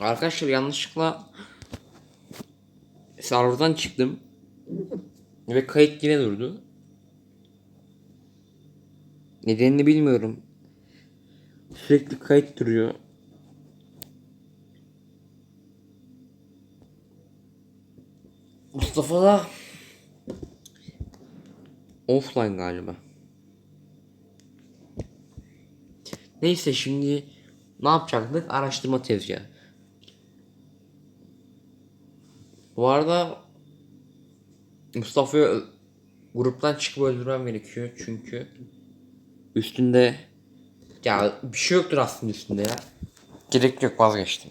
Arkadaşlar yanlışlıkla serverdan çıktım. Ve kayıt yine durdu. Nedenini bilmiyorum. Sürekli kayıt duruyor. Mustafa da offline galiba. Neyse şimdi ne yapacaktık? Araştırma tezgahı. Bu arada Mustafa'yı gruptan çıkıp öldürmem gerekiyor çünkü üstünde ya bir şey yoktur aslında üstünde ya. Gerek yok vazgeçtim.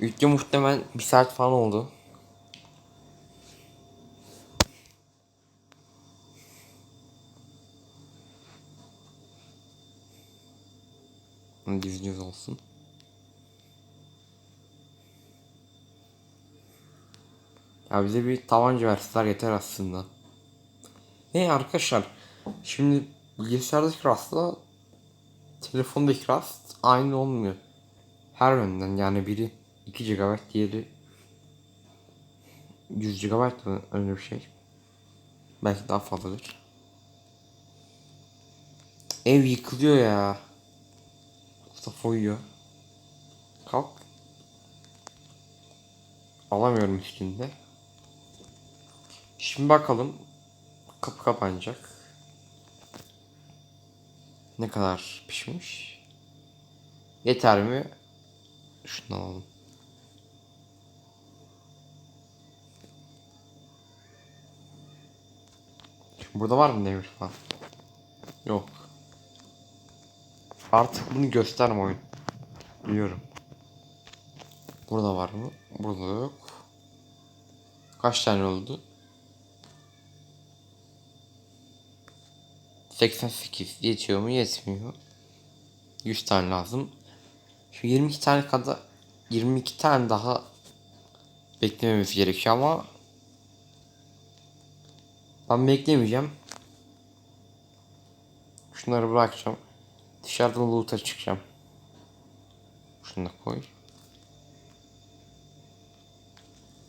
Video muhtemelen bir saat falan oldu. Gizliyoruz olsun. Ya bize bir tabanca verseler yeter aslında. Hey arkadaşlar. Şimdi bilgisayardaki rastla telefondaki rast aynı olmuyor. Her yönden yani biri 2 GB diğeri 100 GB mı öyle bir şey. Belki daha fazladır. Ev yıkılıyor ya. Mustafa uyuyor. Kalk. Alamıyorum üstünde. Şimdi bakalım. Kapı kapanacak. Ne kadar pişmiş? Yeter mi? Şunu alalım. Burada var mı demir falan? Yok. Artık bunu gösterme oyun. Biliyorum. Burada var mı? Burada yok. Kaç tane oldu? 88 yetiyor mu? Yetmiyor. 100 tane lazım. Şu 22 tane kadar 22 tane daha beklememiz gerekiyor ama ben beklemeyeceğim. Şunları bırakacağım. Dışarıdan loot'a çıkacağım. Şunu da koy.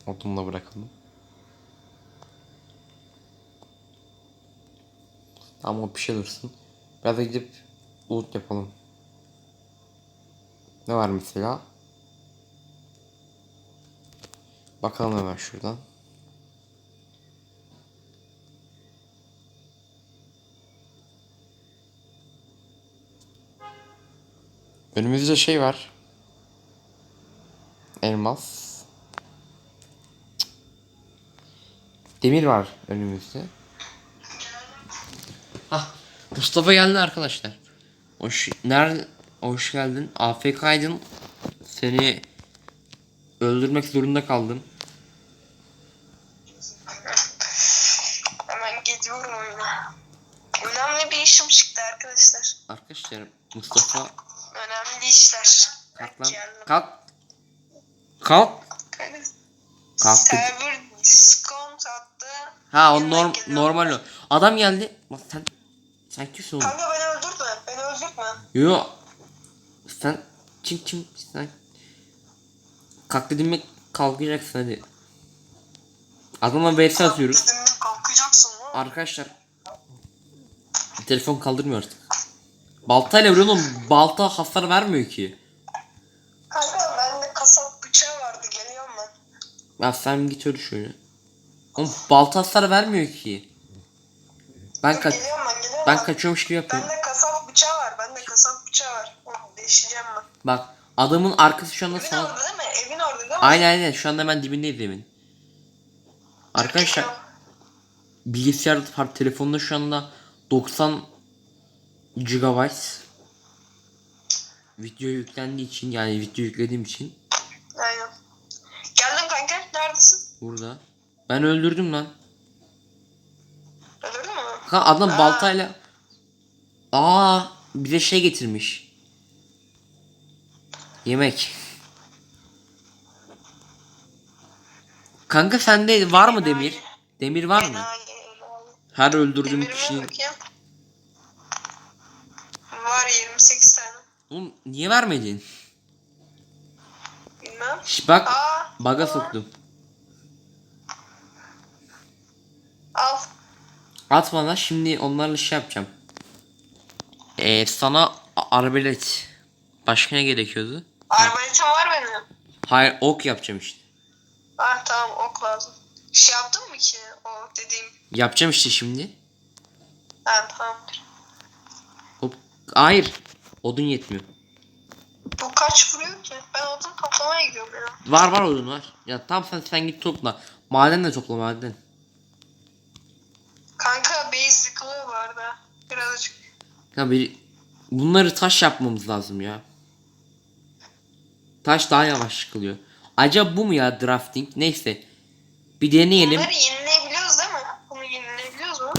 Odunla bırakalım. Ama bir şey dursun. Biraz da gidip loot yapalım. Ne var mesela? Bakalım hemen şuradan. Önümüzde şey var. Elmas. Demir var önümüzde. Hah, Mustafa geldi arkadaşlar. Hoş nerede? Hoş geldin. AFK'ydın. Seni öldürmek zorunda kaldım. Hemen gidiyorum oyuna. Önemli bir işim çıktı arkadaşlar. Arkadaşlar Mustafa Önemli işler. kalk lan. Kalk. Kalk. Kalktı. Server discount attı. Ha o norm normal o. Adam geldi. Bak sen sen kimsin oğlum? Kanka beni öldürtme. Beni öldürtme. Yo. Sen kim kim sen? Kalk dedim mi kalkacaksın hadi. Adamla vs atıyoruz. Dedim mi kalkacaksın lan. Arkadaşlar telefon kaldırmıyor artık. Baltayla vuruyor oğlum. Balta hasar vermiyor ki. Kanka bende kasap bıçağı vardı. Geliyorum ben. Ya sen git öyle şöyle. Oğlum balta hasar vermiyor ki. Ben kaç geliyorum ben geliyorum ben kaçıyormuş gibi yapıyorum. Bende kasap bıçağı var. Bende kasap bıçağı var. Oğlum değişeceğim ben. Bak adamın arkası şu anda Evin sana. orada değil mi? Evin orada değil mi? Aynen aynen şu anda ben dibindeyiz evin. Arkadaşlar bilgisayar telefonda şu anda 90 GB video yüklendiği için yani video yüklediğim için Aynen. Geldim kanka. Neredesin? burada. Ben öldürdüm lan. Öldürdün mü? Ha adam Aa. baltayla Aa bize şey getirmiş. Yemek. Kanka sende var mı demir? Demir var mı? Her öldürdüğüm Demirime kişinin bakayım. 28 tane. Oğlum niye vermedin? Bilmem. Şş, bak Aa, baga soktum. Al. At bana şimdi onlarla şey yapacağım. Ee, sana arbelet. Başka ne gerekiyordu? Arbaletim var benim. Hayır ok yapacağım işte. Ah tamam ok lazım. Şey yaptın mı ki o dediğim? Yapacağım işte şimdi. Ha tamamdır. Hop. Hayır. Odun yetmiyor. Bu kaç vuruyor ki? Ben odun toplamaya gidiyorum ya. Var var odun var. Ya tam sen sen git topla. Maden de topla maden. Kanka base yıkılıyor bu arada. Birazcık. Ya bir bunları taş yapmamız lazım ya. Taş daha yavaş çıkılıyor. Acaba bu mu ya drafting? Neyse. Bir deneyelim. Bunları yenileyebiliyoruz değil mi? Bunu yenileyebiliyoruz mu?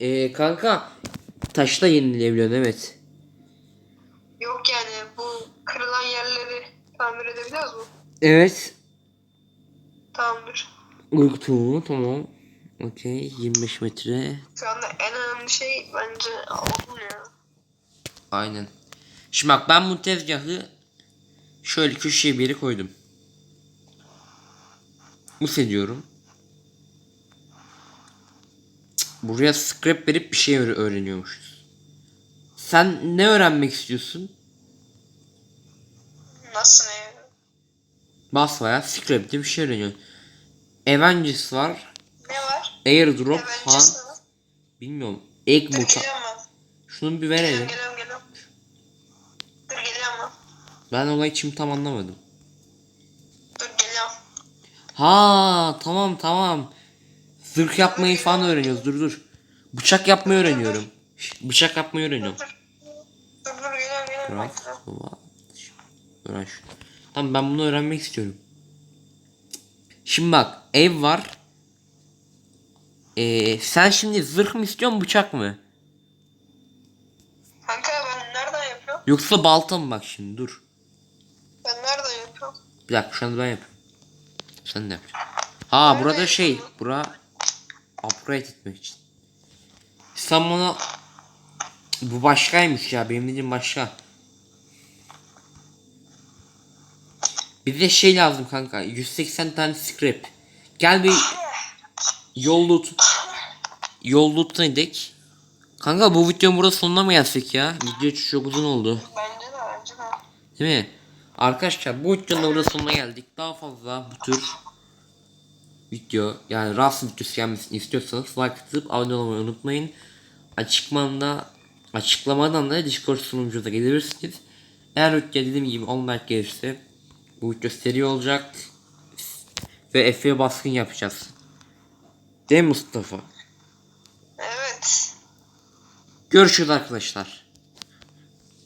Ee, kanka taşla yenilebiliyorsun evet. Yok yani bu kırılan yerleri tamir edebiliyoruz mu? Evet. Tamamdır. Uyku tamam. Okey 25 metre. Şu anda en önemli şey bence odun ya. Aynen. Şimdi bak ben bu tezgahı şöyle köşeye bir yere koydum. Mus ediyorum. Buraya scrap verip bir şey öğre- öğreniyormuşuz. Sen ne öğrenmek istiyorsun? Nasıl ne? Basbaya scrap diye bir şey öğreniyorsun. Avengers var. Ne var? Airdrop falan. var? Bilmiyorum. Egg Dur muta. Şunu bir verelim. geliyorum geliyorum. Dur geliyorum ben. Olayı şimdi tam anlamadım. Dur geliyorum. Ha tamam tamam. Zırh yapmayı falan öğreniyoruz. Dur dur. Bıçak yapmayı öğreniyorum. Bıçak yapmayı öğreniyorum. Dur. Dur dur geliyorum geliyorum. Bırak. Öğren şunu. Tamam ben bunu öğrenmek istiyorum. Şimdi bak ev var. Ee, sen şimdi zırh mı istiyorsun bıçak mı? Kanka ben nereden yapıyorum? Yoksa balta mı bak şimdi dur. Ben nereden yapıyorum? Bir dakika şu anda ben yapıyorum. Sen de yapacaksın. Ha burada şey. Bura upgrade etmek için. Sen bana bu başkaymış ya benim dediğim başka. Bize şey lazım kanka 180 tane scrap. Gel bir yol loot yol. Kanka bu videonun burada sonuna mı gelsek ya? Video çok uzun oldu. Bence de bence de. Değil mi? Arkadaşlar bu videonun da burada sonuna geldik. Daha fazla bu tür video yani Rust videosu gelmesini istiyorsanız like atıp abone olmayı unutmayın. Açıklamada açıklamadan da Discord sunucumuza gelebilirsiniz. Eğer video dediğim gibi 10 like gelirse bu seri olacak ve Efe'ye baskın yapacağız. Değil mi Mustafa? Evet. Görüşürüz arkadaşlar.